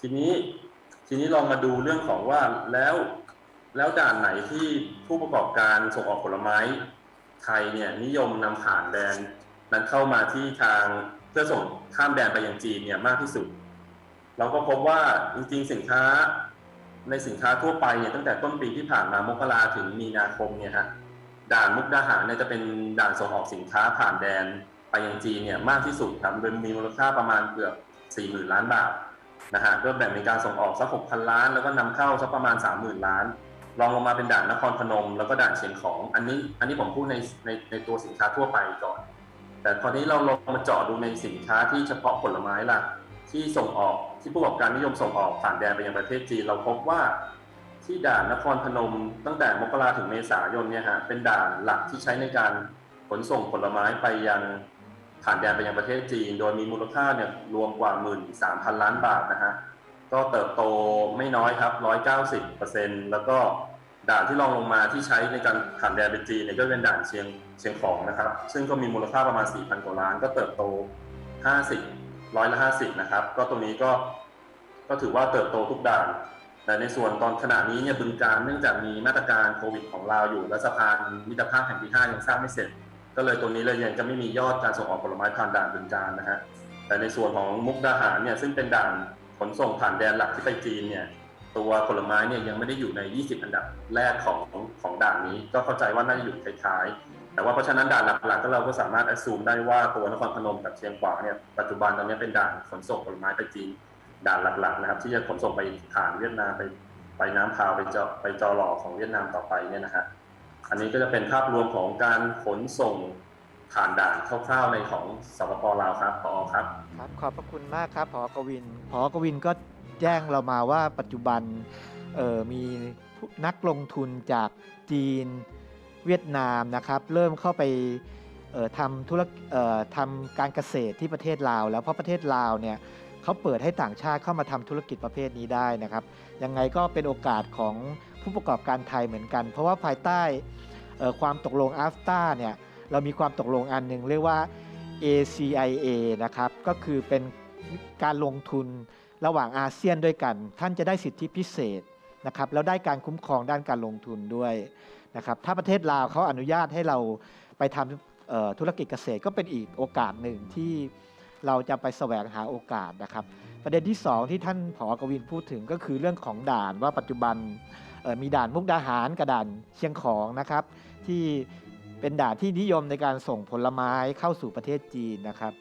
ทีนี้ทีนี้ลองมาดูเรื่องของว่าแล้วแล้วด่านไหนที่ผู้ประกอบการส่งออกผลไม้ไทยเนี่ยนิยมนำผ่านแดนนั้นเข้ามาที่ทางเพื่อส่งข้ามแดนไปยังจีนเนี่ยมากที่สุด เราก็พบว่าจริงๆสินค้าในสินค้าทั่วไปเนี่ยตั้งแต่ต้นปีที่ผ่านมามกราถึงมีนาคมเนี่ยฮะด่านมุกดาหารเนี่ยจะเป็นด่านส่งออกสินค้าผ่านแดนไปยังจีนเนี่ยมากที่สุดครับโดยมีมูลค่าประมาณเกือบ40,000ล้านบาท นะฮะก็แบ่งเป็นการส่งออกสัก6,000ล้าน แล้วก็นำเข้าสักประมาณ30,000ล้านรองลงมาเป็นด่านนครพนม แล้วก็ด่านเชียงของ อันนี้อันนี้ผมพูดในในในตัวสินค้าทั่วไปก่อน แต่คราวนี้เราลงมาเจาะดูในสินค้าที่เฉพาะผลไม้ล่ะ ที่ส่งออกที่ผู้ประกอบการนิยมส่งออกผ่านแดนไปยังประเทศจีนเราพบว่าที่ด่านนครพนม ตั้งแต่มกราถึงเมษายนเนี่ยฮะเป็นด่านหลักที่ใช้ในการขนส่งผลไม้ไปยัง ผ่านแดนไปยังประเทศจีน โดยมีมูลค่าเนี่ยรวมกว่า 13,000 ล้านบาทนะฮะก็เติบโตไม่น้อยครับ 190%แล้วก็ด่านที่รองลงมาที่ใช้ในการผ่านแดนไปจีนเนี่ยก็เป็นด่านเชียงเชียงของนะครับ ซึ่งก็มีมูลค่าประมาณ 4,000 กว่าล้าน ก็เติบโต 50ร้อยละห้าสิบนะครับ ก็ตรงนี้ก็ก็ถือว่าเติบโตทุกด่าน แต่ในส่วนตอนขณะนี้เนี่ยบึงการเนื่องจากมีมาตรการโควิดของเราอยู่และสะพานมิตรภาพแห่งที่ห้ายังสร้างไม่เสร็จ ก็เลยตรงนี้เลยยังจะไม่มียอดการส่งออกผลไม้ผ่านด่านบึงการนะฮะแต่ในส่วนของมุกดาหารเนี่ยซึ่งเป็นด่านขนส่งผ่านแดนหลักที่ไปจีนเนี่ยตัวผลไม้เนี่ยยังไม่ได้อยู่ใน 20 อันดับแรกของของด่านนี้ ก็เข้าใจว่าน่าจะอยู่ท้ายๆ แต่ว่าเพราะฉะนั้นด่านหลักๆก็เราก็สามารถ assume ได้ว่าตัวนครพนมกับเชียงขวางเนี่ยปัจจุบันตอนนี้เป็นด่านขนส่งผลไม้ไปจีนด่านหลักๆนะครับ ที่จะขนส่งไปผ่านเวียดนามไปไปน้ำพาวไปจอไปจอหล่อของเวียดนามต่อไปเนี่ยนะฮะ อันนี้ก็จะเป็นภาพรวมของการขนส่งผ่านด่านคร่าวๆในของสปปลาวครับพอครับครับ ขอบพระคุณมากครับผอกวินผอกวินก็แจ้งเรามาว่าปัจจุบันเออมีนักลงทุนจากจีนเวียดนามนะครับ เริ่มเข้าไปออทำธุรกเอ่อทำการเกษตรที่ประเทศลาว แล้วเพราะประเทศลาวเนี่ยเขาเปิดให้ต่างชาติเข้ามาทำธุรกิจประเภทนี้ได้นะครับยังไงก็เป็นโอกาสของ ผู้ประกอบการไทยเหมือนกัน เพราะว่าภายใต้ความตกลงอาฟตาเนี่ยเรามีความตกลงอันหนึ่งเรียกว่า ACIA นะครับก็คือเป็นการลงทุนระหว่างอาเซียนด้วยกัน ท่านจะได้สิทธิพิเศษนะครับแล้วได้การคุ้มครองด้านการลงทุนด้วยนะครับถ้าประเทศลาวเขาอนุญาตให้เราไปทำธุรกิจเกษตรก็เป็นอีกโอกาสหนึ่งที่เราจะไปแสวงหาโอกาสนะครับ ประเด็นที่ 2 ที่ท่านผอกวินพูดถึงก็คือเรื่องของด่านว่าปัจจุบัน มีด่านมุกดาหารกับด่านเชียงของนะครับ ที่เป็นด่านที่นิยมในการส่งผลไม้เข้าสู่ประเทศจีนนะครับ